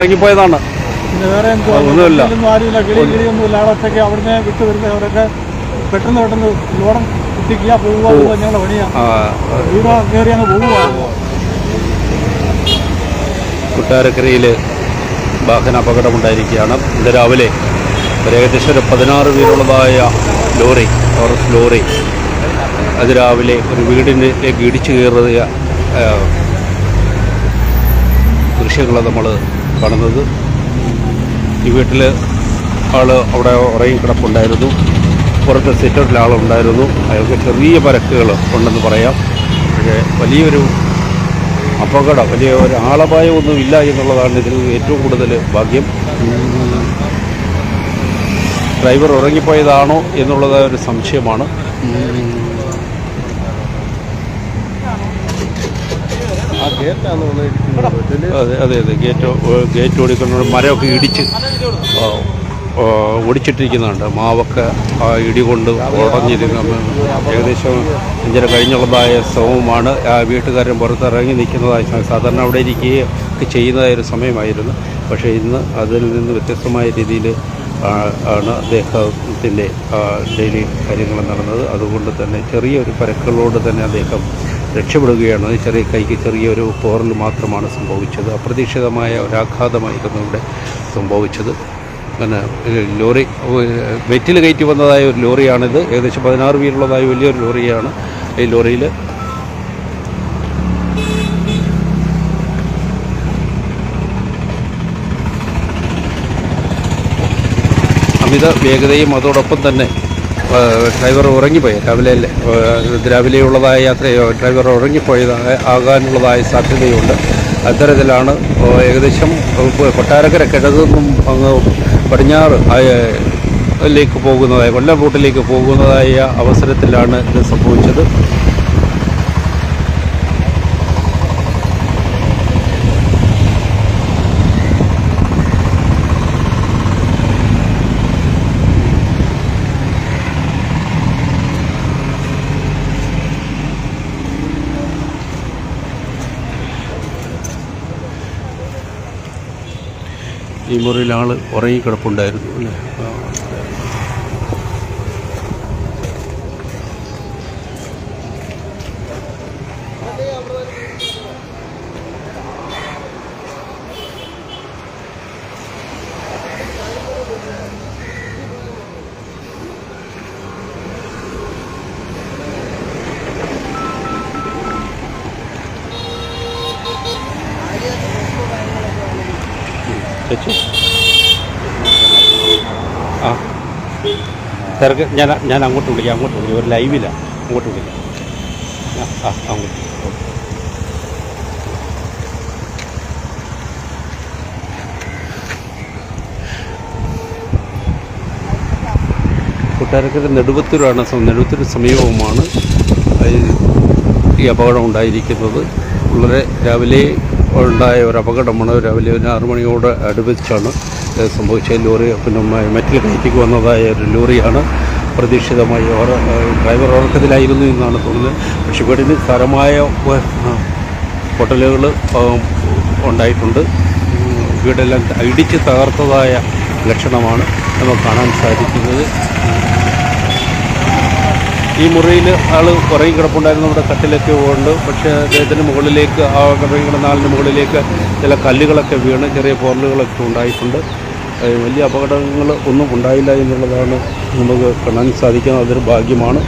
ഇറങ്ങിപ്പോയതാണ് വേറെ ഒന്നുമില്ല. ഒന്നും ആരുമില്ല. കിളി കിളിയൊന്നും ഇല്ല അവിടെ ഒറ്റയ്ക്ക് അവിടുന്ന് വിട്ട് വരുന്നവരൊക്കെ പെട്ടെന്ന് പെട്ടെന്ന് ലോഡം എത്തിക്കുക പോവുക പോവുക ഞങ്ങളുടെ പണിയാ. ആ, ഇവിടെ കയറി അങ്ങ് പോവുക. കൊട്ടാരക്കരയിൽ വാഹന അപകടമുണ്ടായിരിക്കുകയാണ്. ഇന്ന് രാവിലെ ഏകദേശം ഒരു പതിനാറ് പേരുള്ളതായ ലോറി ടോറസ് ലോറി അത് രാവിലെ ഒരു വീടിനിലേക്ക് ഇടിച്ചു കയറിയ ദൃശ്യങ്ങൾ നമ്മൾ കാണുന്നത് ഈ വീട്ടിൽ ആൾ അവിടെ ഉറങ്ങിക്കിടപ്പുണ്ടായിരുന്നു പുറത്ത് സിറ്റൗട്ടിൽ ആളുണ്ടായിരുന്നു അയാൾക്ക് ചെറിയ പരക്കുകൾ ഉണ്ടെന്ന് പറയാം. പക്ഷേ വലിയൊരു അപകടം വലിയ ഒരു ആളപായമൊന്നും ഇല്ല എന്നുള്ളതാണ് ഇതിൽ ഏറ്റവും കൂടുതൽ ഭാഗ്യം. ഡ്രൈവർ ഉറങ്ങിപ്പോയതാണോ എന്നുള്ളത് ഒരു സംശയമാണ്. അതെ അതെ അതെ. ഗേറ്റ് ഗേറ്റ് ഓടിക്കുന്ന മരമൊക്കെ ഇടിച്ച് ഓടിച്ചിട്ടിരിക്കുന്നുണ്ട്. മാവൊക്കെ ആ ഇടി കൊണ്ട് ഉടഞ്ഞിരിക്കുന്ന. ഏകദേശം അഞ്ചര കഴിഞ്ഞുള്ളതായ സമയമാണ് ആ വീട്ടുകാരൻ പുറത്തിറങ്ങി നിൽക്കുന്നതായ. സാധാരണ അവിടെ ഇരിക്കുകയും ഒക്കെ ചെയ്യുന്നതായ ഒരു സമയമായിരുന്നു. പക്ഷേ ഇന്ന് അതിൽ നിന്ന് വ്യത്യസ്തമായ രീതിയിൽ ആണ് അദ്ദേഹത്തിന്റെ ഡെയിലി കാര്യങ്ങൾ നടന്നത്. അതുകൊണ്ട് തന്നെ ചെറിയൊരു പരക്കുകളോട് തന്നെ അദ്ദേഹം രക്ഷപ്പെടുകയാണ്. ചെറിയ കൈക്ക് ചെറിയൊരു പോറൽ മാത്രമാണ് സംഭവിച്ചത്. അപ്രതീക്ഷിതമായ ഒരാഘാതമായിരുന്നു ഇവിടെ സംഭവിച്ചത്. പിന്നെ ലോറി വെറ്റിൽ കയറ്റി വന്നതായ ഒരു ലോറിയാണിത്. ഏകദേശം പതിനാറ് പേരുള്ളതായ വലിയൊരു ലോറിയാണ് ഈ ലോറിയിൽ അമിത വേഗതയും അതോടൊപ്പം തന്നെ ഡ്രൈവർ ഉറങ്ങിപ്പോയി. രാവിലെ രാവിലെയുള്ളതായ യാത്രയോ ഡ്രൈവർ ഉറങ്ങിപ്പോയത് ആകാനുള്ളതായ സാധ്യതയുണ്ട്. അത്തരത്തിലാണ് ഏകദേശം കൊട്ടാരക്കര കിഴക്കും അങ്ങ് പടിഞ്ഞാറ് ലേക്ക് പോകുന്നതായ കൊല്ലം റൂട്ടിലേക്ക് പോകുന്നതായ അവസരത്തിലാണ് ഇത് സംഭവിച്ചത്. ഈ മുറിയിൽ ആൾ ഉറങ്ങിക്കിടപ്പുണ്ടായിരുന്നു അല്ലേ? തിരക്ക് ഞാൻ ഞാൻ അങ്ങോട്ട് വിളിക്കാം അങ്ങോട്ട് വിളിക്കാം. ഒരു ലൈവിലാണ് അങ്ങോട്ട് വിളിക്കാം. ആ അങ്ങോട്ട്. കൊട്ടാരക്കര നെടുവത്തൂരാണ്. നെടുവത്തൂർ സമീപവുമാണ്. ഈ- അപകടം ഉണ്ടായിരിക്കുന്നത്. വളരെ രാവിലെ ഉണ്ടായ ഒരു അപകടമാണ്. രാവിലെ ഒരു ആറു മണിയോട് അടുപ്പിച്ചാണ്. ഇത് സംഭവിച്ചത് ലോറി പിന്നെ മറ്റിൽ കയറ്റിക്ക് വന്നതായ ഒരു ലോറിയാണ്. പ്രതീക്ഷിതമായി ഡ്രൈവർ ഉറക്കത്തിലായിരുന്നു എന്നാണ് തോന്നുന്നത്. പക്ഷേ വീടിന് വ- ഹോട്ടലുകൾ ഉണ്ടായിട്ടുണ്ട്. വീടെല്ലാം ഇടിച്ച് തകർത്തതായ ലക്ഷണമാണ് നമുക്ക് കാണാൻ സാധിക്കുന്നത്. ഈ മുറിയിൽ ആൾ കുറേ കിടപ്പുണ്ടായിരുന്നു. നമ്മുടെ കട്ടിലൊക്കെ ഉണ്ട്. പക്ഷേ അദ്ദേഹത്തിന് മുകളിലേക്ക് ആ ഉറങ്ങി കിടന്ന ആളിന്റെ മുകളിലേക്ക് ചില കല്ലുകളൊക്കെ വീണ് ചെറിയ പോറലുകളൊക്കെ ഉണ്ടായിട്ടുണ്ട്. വലിയ അപകടങ്ങൾ ഒന്നും ഉണ്ടായില്ല എന്നുള്ളതാണ് നമുക്ക് കാണാൻ സാധിക്കുന്നത്. അതൊരു ഭാഗ്യമാണ്.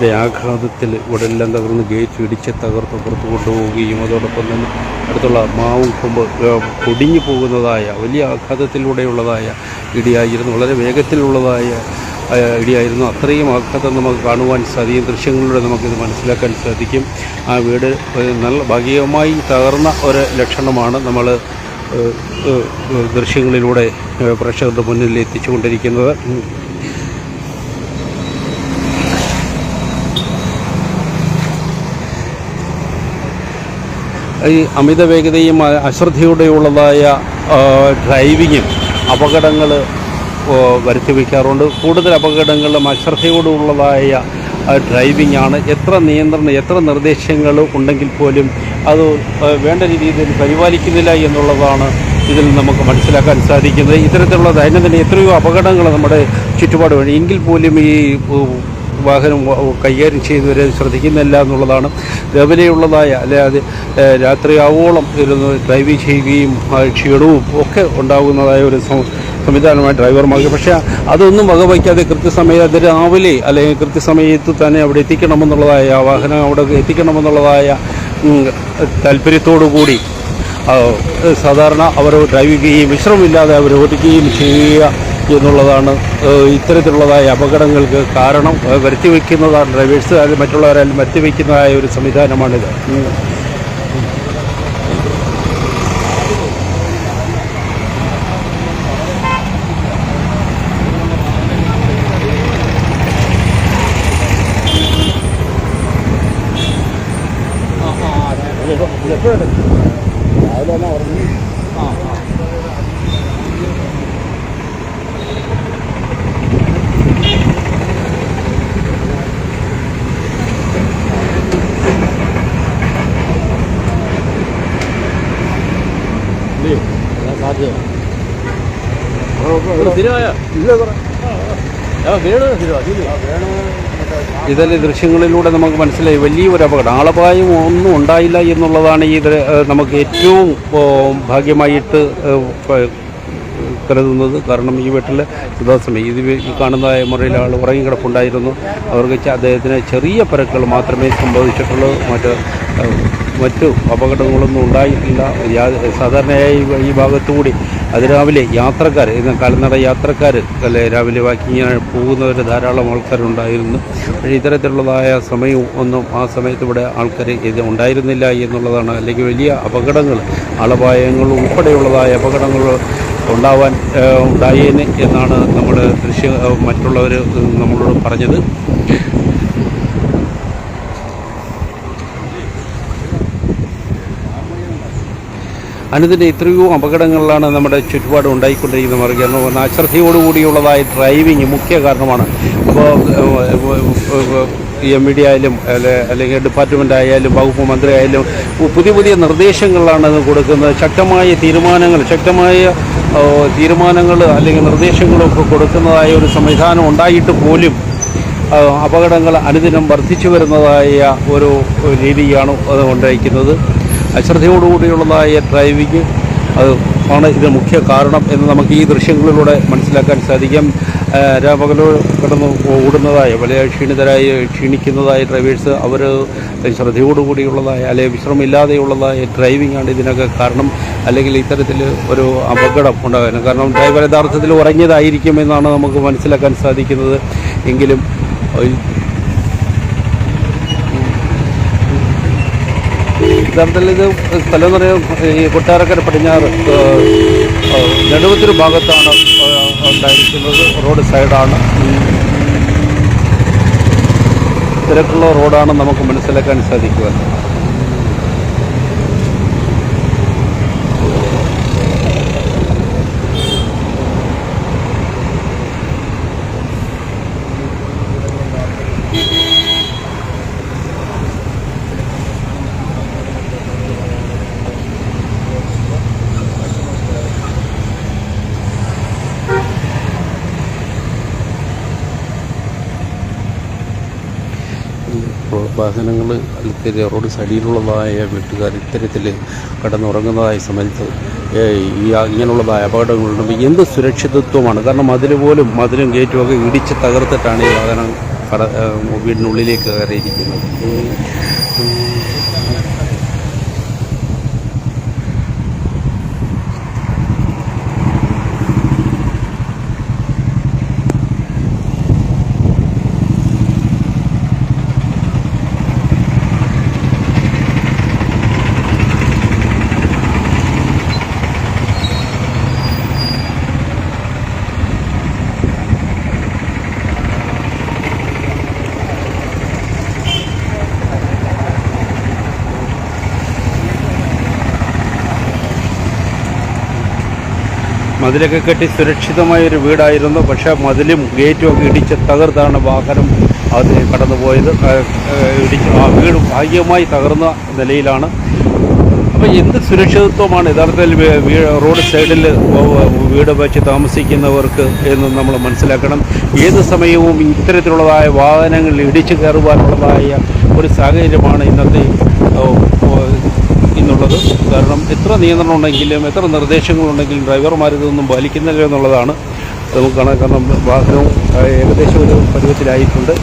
ഇടിയുടെ ആഘാതത്തിൽ ഇവിടെ എല്ലാം തകർന്ന് ഗേറ്റ് ഇടിച്ച് തകർത്ത് പുറത്തു കൊണ്ടുപോവുകയും അതോടൊപ്പം തന്നെ അടുത്തുള്ള മാവും കൊമ്പ് പൊടിഞ്ഞു പോകുന്നതായ വലിയ ആഘാതത്തിലൂടെയുള്ളതായ ഇടിയായിരുന്നു വളരെ വേഗത്തിലുള്ളതായ ഇടിയായിരുന്നു. അത്രയും ആഘാതം നമുക്ക് കാണുവാൻ സാധിക്കും. ദൃശ്യങ്ങളിലൂടെ നമുക്കിത് മനസ്സിലാക്കാൻ സാധിക്കും. ആ വീട് നല്ല ഭാഗികമായി തകർന്ന ഒരു ലക്ഷണമാണ് നമ്മൾ ദൃശ്യങ്ങളിലൂടെ പ്രേക്ഷകരുടെ മുന്നിൽ എത്തിച്ചുകൊണ്ടിരിക്കുന്നത്. ഈ അമിത വേഗതയും അശ്രദ്ധയോടെയുള്ളതായ ഡ്രൈവിങ്ങും അപകടങ്ങൾ വരുത്തി വയ്ക്കാറുണ്ട്. കൂടുതൽ അപകടങ്ങളും അശ്രദ്ധയോടുള്ളതായ ഡ്രൈവിങ്ങാണ്. എത്ര നിയന്ത്രണം എത്ര നിർദ്ദേശങ്ങൾ ഉണ്ടെങ്കിൽ പോലും അത് വേണ്ട രീതിയിൽ പരിപാലിക്കുന്നില്ല എന്നുള്ളതാണ് ഇതിൽ നമുക്ക് മനസ്സിലാക്കാൻ സാധിക്കുന്നത്. ഇത്തരത്തിലുള്ള ദൈനംദിന എത്രയോ അപകടങ്ങൾ നമ്മുടെ ചുറ്റുപാട് വഴി എങ്കിൽ പോലും ഈ വാഹനം കൈകാര്യം കൈകാര്യം ചെയ്യുന്നവരെ ശ്രദ്ധിക്കുന്നില്ല എന്നുള്ളതാണ്. രാവിലെയുള്ളതായ അല്ലാതെ രാത്രിയാവോളം ഇരുന്ന് ഡ്രൈവ് ചെയ്യുകയും ക്ഷീണവും ഒക്കെ ഉണ്ടാകുന്നതായ ഒരു സംവിധാനമായി ഡ്രൈവർമാർക്ക് പക്ഷേ അതൊന്നും വകവയ്ക്കാതെ കൃത്യസമയം അത് രാവിലെ അല്ലെങ്കിൽ കൃത്യസമയത്ത് തന്നെ അവിടെ എത്തിക്കണമെന്നുള്ളതായ വാഹനം അവിടെ എത്തിക്കണമെന്നുള്ളതായ താല്പര്യത്തോടു കൂടി സാധാരണ അവർ ഡ്രൈവ് ചെയ്യുകയും വിശ്രമമില്ലാതെ അവർ ഓടിക്കുകയും ചെയ്യുക എന്നുള്ളതാണ് ഇത്തരത്തിലുള്ളതായ അപകടങ്ങൾക്ക് കാരണം വരുത്തിവെക്കുന്നതാണ് ഡ്രൈവേഴ്സ് അത് മറ്റുള്ളവരായാലും വരുത്തി വയ്ക്കുന്നതായ ഒരു സംവിധാനമാണിത്. ഇതിലെ ദൃശ്യങ്ങളിലൂടെ നമുക്ക് മനസ്സിലായി. വലിയൊരു അപകടം. ആളപായം ഒന്നും ഉണ്ടായില്ല എന്നുള്ളതാണ് ഈ നമുക്ക് ഏറ്റവും ഭാഗ്യമായിട്ട് കരുതുന്നത്. കാരണം ഈ വീട്ടിൽ സദാസമയം ഇത് ഈ കാണുന്ന മുറിയിൽ ആൾ ഉറങ്ങിക്കിടപ്പുണ്ടായിരുന്നു. അവർക്ക് അദ്ദേഹത്തിന് ചെറിയ പരക്കുകൾ മാത്രമേ സംഭവിച്ചിട്ടുള്ളൂ. മറ്റ് മറ്റു അപകടങ്ങളൊന്നും ഉണ്ടായിട്ടില്ല. സാധാരണയായി ഈ ഭാഗത്തുകൂടി അതിരാവിലെ യാത്രക്കാർ ഇന്ന് കാൽനട യാത്രക്കാർ അല്ലെ രാവിലെ വാക്കിങ്ങിന് പോകുന്നവർ ധാരാളം ആൾക്കാരുണ്ടായിരുന്നു. പക്ഷേ ഇത്തരത്തിലുള്ളതായ സമയവും ഒന്നും ആ സമയത്ത് ഇവിടെ ആൾക്കാർ ഇത് ഉണ്ടായിരുന്നില്ല എന്നുള്ളതാണ്. അല്ലെങ്കിൽ വലിയ അപകടങ്ങൾ ആളപായങ്ങൾ ഉൾപ്പെടെയുള്ളതായ അപകടങ്ങൾ ഉണ്ടാവാൻ ഉണ്ടായേനെ എന്നാണ് നമ്മൾ ദൃശ്യ മറ്റുള്ളവർ നമ്മളോട് പറഞ്ഞത്. അനുദിന എത്രയോ അപകടങ്ങളിലാണ് നമ്മുടെ ചുറ്റുപാട് ഉണ്ടായിക്കൊണ്ടിരിക്കുന്നത് വന്ന അശ്രദ്ധയോടുകൂടിയുള്ളതായ ഡ്രൈവിങ് മുഖ്യ കാരണമാണ്. അപ്പോൾ എം ഡി ആയാലും അല്ലെ അല്ലെങ്കിൽ ഡിപ്പാർട്ട്മെന്റ് ആയാലും വകുപ്പ് മന്ത്രി ആയാലും പുതിയ പുതിയ നിർദ്ദേശങ്ങളാണ് അത് കൊടുക്കുന്നത്. ശക്തമായ തീരുമാനങ്ങൾ ശക്തമായ തീരുമാനങ്ങൾ അല്ലെങ്കിൽ നിർദ്ദേശങ്ങളൊക്കെ കൊടുക്കുന്നതായ ഒരു സംവിധാനം ഉണ്ടായിട്ട് പോലും അപകടങ്ങൾ അനുദിനം വർദ്ധിച്ചു വരുന്നതായ ഒരു രീതിയാണ് അത് ഉണ്ടായിരിക്കുന്നത് അശ്രദ്ധയോടുകൂടിയുള്ളതായ ഡ്രൈവിംഗ് അത് ആണ് ഇത് മുഖ്യ കാരണം എന്ന് നമുക്ക് ഈ ദൃശ്യങ്ങളിലൂടെ മനസ്സിലാക്കാൻ സാധിക്കും. രാപകലോ കിടന്ന് ഓടുന്നതായ വലിയ ക്ഷീണിതരായി ക്ഷീണിക്കുന്നതായ ഡ്രൈവേഴ്സ് അവർ ശ്രദ്ധയോടുകൂടിയുള്ളതായ അല്ലെങ്കിൽ വിശ്രമമില്ലാതെയുള്ളതായ ഡ്രൈവിംഗ് ആണ് ഇതിനൊക്കെ കാരണം അല്ലെങ്കിൽ ഇത്തരത്തിൽ ഒരു അപകടം ഉണ്ടാകാൻ കാരണം ഡ്രൈവർ യഥാർത്ഥത്തിൽ ഉറങ്ങിയതായിരിക്കും എന്നാണ് നമുക്ക് മനസ്സിലാക്കാൻ സാധിക്കുന്നത്. എങ്കിലും യഥാർത്ഥത്തിൽ ഇത് സ്ഥലം എന്ന് പറയുന്നത് ഈ കൊട്ടാരക്കര പടിഞ്ഞാറ് നെടുവത്തൂർ ഭാഗത്താണ് ഉണ്ടായിരിക്കുന്നത്. റോഡ് സൈഡാണ്. തിരക്കുള്ള റോഡാണ് നമുക്ക് മനസ്സിലാക്കാൻ സാധിക്കുക വാഹനങ്ങൾ അല്ലെങ്കിൽ റോഡ് സൈഡിലുള്ളതായ വീട്ടുകാർ ഇത്തരത്തിൽ കിടന്നുറങ്ങുന്നതായ സമയത്ത് ഈ ഇങ്ങനെയുള്ളതായ അപകടങ്ങളുണ്ട്. എന്ത് സുരക്ഷിതത്വമാണ്? കാരണം മതിൽ പോലും മതിലും ഗേറ്റും ഒക്കെ ഇടിച്ച് തകർത്തിട്ടാണ് ഈ വാഹനം വീടിനുള്ളിലേക്ക് കയറിയിരിക്കുന്നത്. മതിലൊക്കെ കെട്ടി സുരക്ഷിതമായ ഒരു വീടായിരുന്നു. പക്ഷേ മതിലും ഗേറ്റും ഒക്കെ ഇടിച്ച് തകർത്താണ് വാഹനം അത് കടന്നുപോയത്. ഇടിച്ച് ആ വീട് ഭാഗ്യമായി തകർന്ന നിലയിലാണ്. അപ്പോൾ എന്ത് സുരക്ഷിതത്വമാണ് യഥാർത്ഥത്തിൽ റോഡ് സൈഡിൽ വീട് വെച്ച് താമസിക്കുന്നവർക്ക് എന്ന് നമ്മൾ മനസ്സിലാക്കണം. ഏത് സമയവും ഇത്തരത്തിലുള്ളതായ വാഹനങ്ങൾ ഇടിച്ചു കയറുവാനുള്ളതായ ഒരു സാഹചര്യമാണ് ഇന്നത്തെ ഇന്നുള്ളത് കാരണം എത്ര നിയന്ത്രണം ഉണ്ടെങ്കിലും എത്ര നിർദ്ദേശങ്ങളുണ്ടെങ്കിലും ഡ്രൈവർമാർ ഇതൊന്നും പാലിക്കുന്നില്ല എന്നുള്ളതാണ് നമുക്ക് കാണാൻ കാരണം വാഹനവും ഏകദേശം ഒരു പരുവത്തിലായിട്ടുണ്ട്.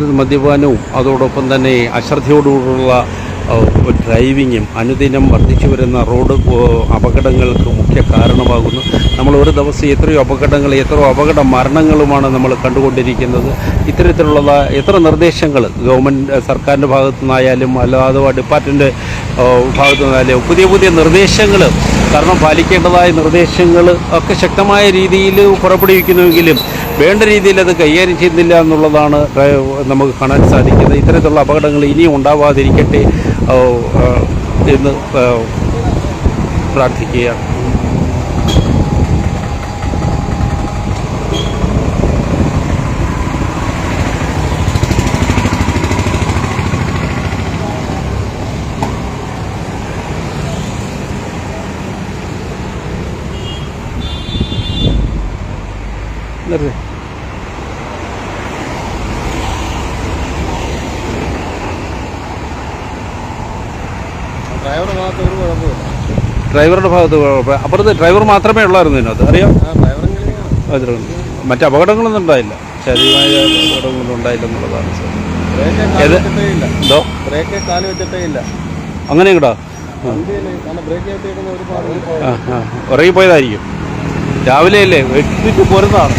മദ്യപാനവും അതോടൊപ്പം തന്നെ അശ്രദ്ധയോടുകൂടുള്ള ഡ്രൈവിങ്ങും അനുദിനം വർദ്ധിച്ചു വരുന്ന റോഡ് അപകടങ്ങൾക്ക് മുഖ്യ കാരണമാകുന്നു. നമ്മൾ ഒരു ദിവസം എത്രയോ അപകടങ്ങൾ എത്രയോ അപകട മരണങ്ങളുമാണ് നമ്മൾ കണ്ടുകൊണ്ടിരിക്കുന്നത്. ഇത്തരത്തിലുള്ള എത്ര നിർദ്ദേശങ്ങൾ ഗവൺമെന്റ് സർക്കാരിന്റെ ഭാഗത്തു നിന്നായാലും അല്ലാതെ ഡിപ്പാർട്ട്മെന്റ് ഭാഗത്തു നിന്നായാലും പുതിയ പുതിയ നിർദ്ദേശങ്ങൾ കാരണം പാലിക്കേണ്ടതായ നിർദ്ദേശങ്ങൾ ഒക്കെ ശക്തമായ രീതിയിൽ പുറപ്പെടുവിക്കുന്നുവെങ്കിലും വേണ്ട രീതിയിൽ അത് കൈകാര്യം ചെയ്യുന്നില്ല എന്നുള്ളതാണ് നമുക്ക് കാണാൻ സാധിക്കുന്നത്. ഇത്തരത്തിലുള്ള അപകടങ്ങൾ ഇനിയും ഉണ്ടാവാതിരിക്കട്ടെ എന്ന് പ്രാർത്ഥിക്കുകയാണ് നിർത്തി. ഡ്രൈവർ മാത്രം ഒരു കുഴപ്പമില്ല ഡ്രൈവറുടെ ഭാഗത്ത് കുഴപ്പമില്ല. അപ്പുറത്ത് ഡ്രൈവർ മാത്രമേ ഉള്ളായിരുന്നു ഇതിനകത്ത്. അറിയാം? മറ്റു അപകടങ്ങളൊന്നും ഉണ്ടായില്ല. ശാരീരികമായ അപകടങ്ങളൊന്നും ഉണ്ടായില്ല എന്നുള്ളതാണ് എന്തോ? അങ്ങനെ കേട്ടോ ഉറങ്ങി പോയതായിരിക്കും രാവിലെ അല്ലേ? വെട്ടിട്ട് പോരുന്നതാണ്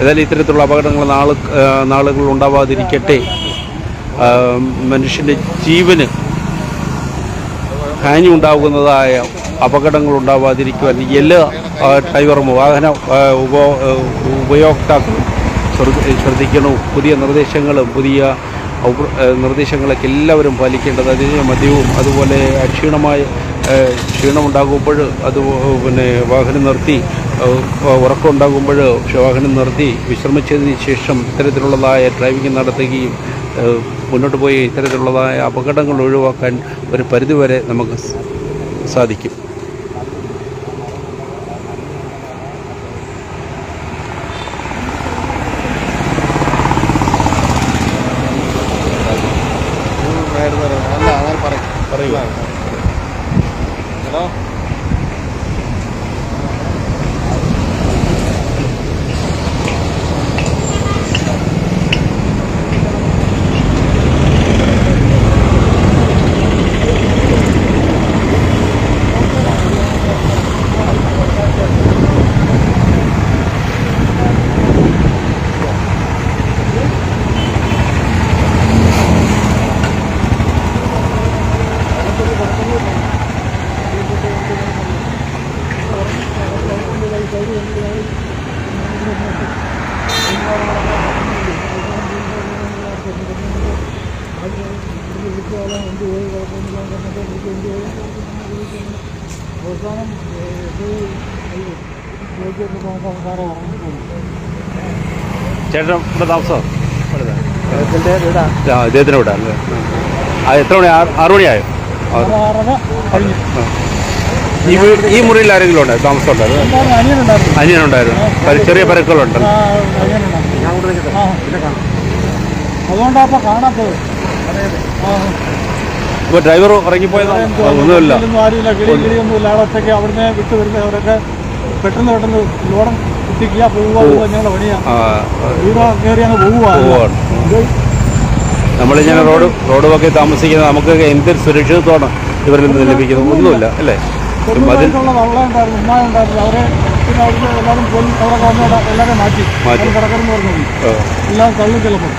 ഏതായാലും ഇത്തരത്തിലുള്ള അപകടങ്ങൾ നാളെ നാളുകൾ ഉണ്ടാവാതിരിക്കട്ടെ. മനുഷ്യന്റെ ജീവന് ഹാനി ഉണ്ടാകുന്നതായ അപകടങ്ങൾ ഉണ്ടാവാതിരിക്കുവാൻ എല്ലാ ഡ്രൈവറും വാഹന ഉപോ ഉപയോക്താക്കളും ശ്രദ്ധ- ശ്രദ്ധിക്കണം. പുതിയ നിർദ്ദേശങ്ങളും പുതിയ നിർദ്ദേശങ്ങളൊക്കെ എല്ലാവരും പാലിക്കേണ്ടത് അതിന് മദ്യവും അതുപോലെ ക്ഷീണമായ ക്ഷീണമുണ്ടാകുമ്പോൾ അത് പിന്നെ വാഹനം നിർത്തി ഉറക്കമുണ്ടാകുമ്പോൾ വാഹനം നിർത്തി വിശ്രമിച്ചതിന് ശേഷം ഇത്തരത്തിലുള്ളതായ ഡ്രൈവിംഗ് നടത്തുകയും മുന്നോട്ട് പോയി ഇത്തരത്തിലുള്ളതായ അപകടങ്ങൾ ഒഴിവാക്കാൻ ഒരു പരിധിവരെ നമുക്ക് സ- സാധിക്കും അല്ല അങ്ങനെ പറയും പറയുക ഹലോ ചേട്ടൻ ഇവിടെ താമസം? ഇതിന്റെ വീടാ ആ ഇദ്ദേഹത്തിന് ഇവിടെ അല്ലേ? ആ എത്ര മണി? ആറു മണിയായോ. ഈ മുറിയിൽ ആരെങ്കിലും ഉണ്ടോ? താമസം ഉണ്ടായിരുന്നു അനിയനുണ്ടായിരുന്നു ചെറിയ പരക്കുകളുണ്ട് ആ അനിയനുണ്ടായിരുന്നു. അതുകൊണ്ടാ അപ്പൊ കാണാത്തത്. ഇപ്പോൾ ഡ്രൈവർ ഇറങ്ങിപ്പോയതാണ് ഒന്നുമില്ല. ഒന്നും ആരുമില്ല. ഒറ്റയ്ക്ക് അവിടുന്ന് വിട്ട് വരുന്നവരൊക്കെ പെട്ടെന്ന് പെട്ടെന്ന് ലോഡം എത്തിക്കുക പോവുക ഞങ്ങളുടെ പണിയാണ് കയറി അങ്ങ്. നമ്മളിങ്ങനെ റോഡ് റോഡ് ഒക്കെ താമസിക്കുന്നത് നമുക്ക് എന്തൊരു സുരക്ഷിതത്വമാണ് ഇവരിൽ നിന്ന് ലഭിക്കുന്നത്? ഒന്നുമില്ല. അല്ലേ? മതിൽ അവരെ പിന്നെ അവിടുന്ന് എല്ലാവരും പോയി അവിടെ വന്നോടെ എല്ലാവരും മാറ്റി. മാറ്റി. പറഞ്ഞു. എല്ലാം തള്ളി ചിലപ്പോൾ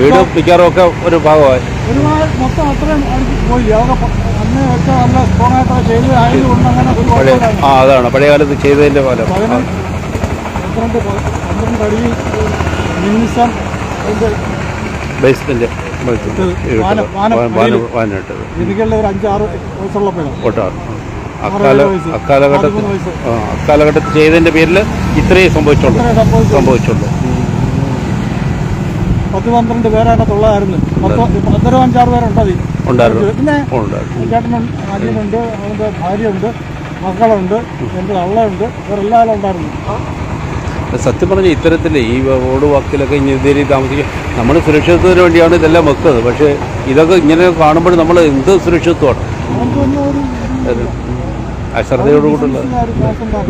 വീട് മിക്കാറും ഒക്കെ ഒരു ഭാഗമായി. ഒരുപാട് മൊത്തം അത്രയും പോയി. പ- അന്ന് വെച്ച നല്ല സ്ട്രോങ് ആയിട്ടൊക്കെ ചെയ്ത് ആയതുകൊണ്ട് അങ്ങനെ ഒരു പഴയ കുഴപ്പമില്ലായിരുന്നു. ആ അതാണ്. പഴയ കാലത്ത് ചെയ്തതിന്റെ ഫലം. ആ, പതിനഞ്ച് പന്ത്രണ്ട് പ- പന്ത്രണ്ട് അടി നിമിഷം അതിന്റെ ബേസ്മെന്റ് വാനം- വാനം വാനിട്ടത് എനിക്കുള്ള ഒരു അഞ്ചാറ് വയസ്സുള്ളപ്പോഴാണ് കൊട്ടാർ അക്കാല ആറേഴ് വയസ്സ്. അക്കാലഘട്ടത്തിൽ പതിമൂന്ന് വയസ്സ്. ആ അക്കാലഘട്ടത്തിൽ ചെയ്തതിന്റെ പേരിൽ ഇത്രയും സംഭവിച്ചുള്ളൂ. ഇത്രയും സംഭവിച്ചുള്ളൂ. പത്ത് പന്ത്രണ്ട് പേരകത്തുള്ളതായിരുന്നു പത്ത് പത്തരോ അഞ്ചാറ് പേരുണ്ട് അതിൽ. ഉണ്ടായിരുന്നു. പിന്നെ ചേട്ടനുണ്ട് അനിയനുണ്ട് അവന്റെ ഭാര്യയുണ്ട് മക്കളുണ്ട് എന്റെ തള്ളയുണ്ട് ഇവരെല്ലാവരും ഉണ്ടായിരുന്നു. സത്യം പറഞ്ഞാൽ ഇത്തരത്തിൽ ഈ റോഡ് വാക്കിലൊക്കെ ഇങ്ങനെ ഇതേരി താമസിക്കുക നമ്മൾ സുരക്ഷിതത്വത്തിന് വേണ്ടിയാണ് ഇതെല്ലാം വെക്കുന്നത് പക്ഷേ ഇതൊക്കെ ഇങ്ങനെ കാണുമ്പോൾ നമ്മൾ എന്ത് സുരക്ഷിതത്വമാണ്? ഉണ്ടായിരുന്നു.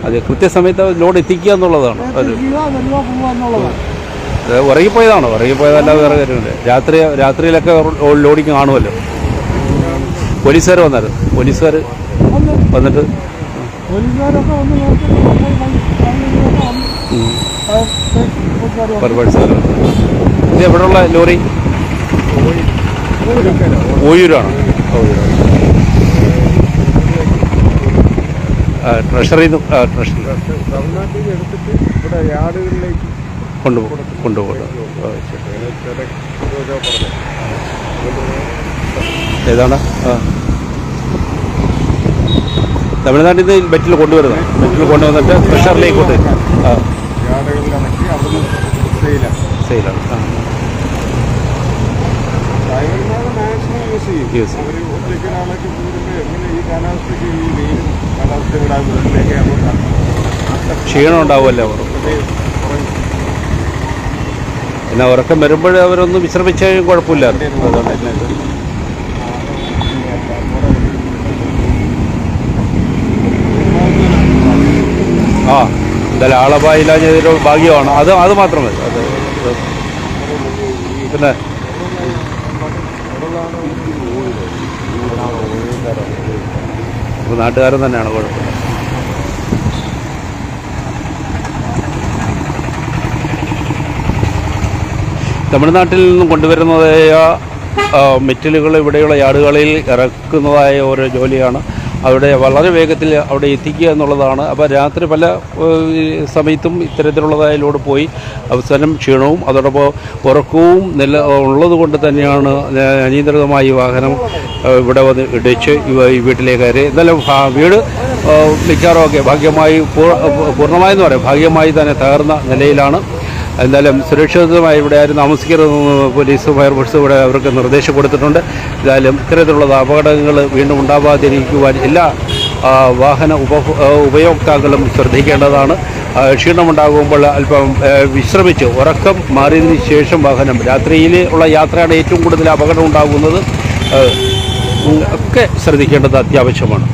അത്. കൃത്യസമയത്ത് ലോഡ് എത്തിക്കുക എന്നുള്ളതാണ്. അത് ഉറങ്ങിപ്പോയതാണോ. ഉറങ്ങിപ്പോയതല്ലാതെ വേറെ കാര്യമില്ല. രാത്രി രാത്രിയിലൊക്കെ ലോഡിങ് കാണുമല്ലോ. പോലീസുകാർ വന്നായിരുന്നു പോലീസുകാർ വന്നിട്ട് ഒരുപാട് സാറ് ഇത് എവിടെയുള്ള ലോറി? ഓയൂരാണ്. ട്രഷറിയിൽ നിന്ന് ട്രഷറി. തമിഴ്നാട്ടിൽ നിന്ന് എടുത്തിട്ട് ഇവിടെ യാർഡുകളിലേക്ക് കൊണ്ടുപോകും കൊണ്ടുപോകും ഏതാണ്? തമിഴ്നാട്ടിൽ നിന്ന് ബെറ്റിൽ കൊണ്ടുവരുന്നത്. ബെറ്റിൽ കൊണ്ടുവന്നിട്ട് പ്രഷറിലേക്ക് കൊണ്ട് ആ. സെയിലാണ്. യൂസ് ക്ഷീണം ഉണ്ടാവുമല്ലോ. പിന്നെ ഉറക്കം വരുമ്പോൾ അവരൊന്ന് വിശ്രമിച്ചു എല്ലാം. ആ എന്തായാലും ആളപായില്ലാഞ്ഞതൊരു ഭാഗ്യമാണ്. അത് അത് മാത്രം പിന്നെ? നാട്ടുകാരൻ തന്നെയാണ് കുഴപ്പമില്ല തമിഴ്നാട്ടിൽ നിന്നും കൊണ്ടുവരുന്നതായ മെറ്റലുകൾ ഇവിടെയുള്ള യാർഡുകളിൽ ഇറക്കുന്നതായ ഒരു ജോലിയാണ്. അവിടെ വളരെ വേഗത്തിൽ അവിടെ എത്തിക്കുക എന്നുള്ളതാണ്. അപ്പോൾ രാത്രി പല സമയത്തും ഇത്തരത്തിലുള്ളതായ ലോഡ് പോയി. അവസാനം ക്ഷീണവും അതോടൊപ്പം ഉറക്കവും നില ഉള്ളത് കൊണ്ട് തന്നെയാണ് അനിയന്ത്രിതമായി വാഹനം ഇവിടെ വന്ന് ഇടിച്ച് ഈ വീട്ടിലേക്ക് കയറി എന്നാലും വീട് മിക്കാറും ഒക്കെ ഭാഗ്യമായി പൂർ- പൂർണമായെന്ന് പറയാം. ഭാഗ്യമായി തന്നെ തകർന്ന നിലയിലാണ്. എന്തായാലും സുരക്ഷിതമായി ഇവിടെ ആരും താമസിക്കരുതെന്ന് പോലീസ് ഫയർഫോഴ്സ് ഇവിടെ അവർക്ക് നിർദ്ദേശം കൊടുത്തിട്ടുണ്ട്. എന്തായാലും ഇത്തരത്തിലുള്ള അപകടങ്ങൾ വീണ്ടും ഉണ്ടാവാതിരിക്കുവാൻ എല്ലാ വാഹന ഉപ ഉപയോക്താക്കളും ശ്രദ്ധിക്കേണ്ടതാണ്. ക്ഷീണമുണ്ടാകുമ്പോൾ അല്പം വിശ്രമിച്ച് ഉറക്കം മാറിയതിന് ശേഷം വാഹനം. രാത്രിയിൽ ഉള്ള യാത്രയാണ് ഏറ്റവും കൂടുതൽ അപകടം ഉണ്ടാകുന്നത്. ഒക്കെ ശ്രദ്ധിക്കേണ്ടത് അത്യാവശ്യമാണ്.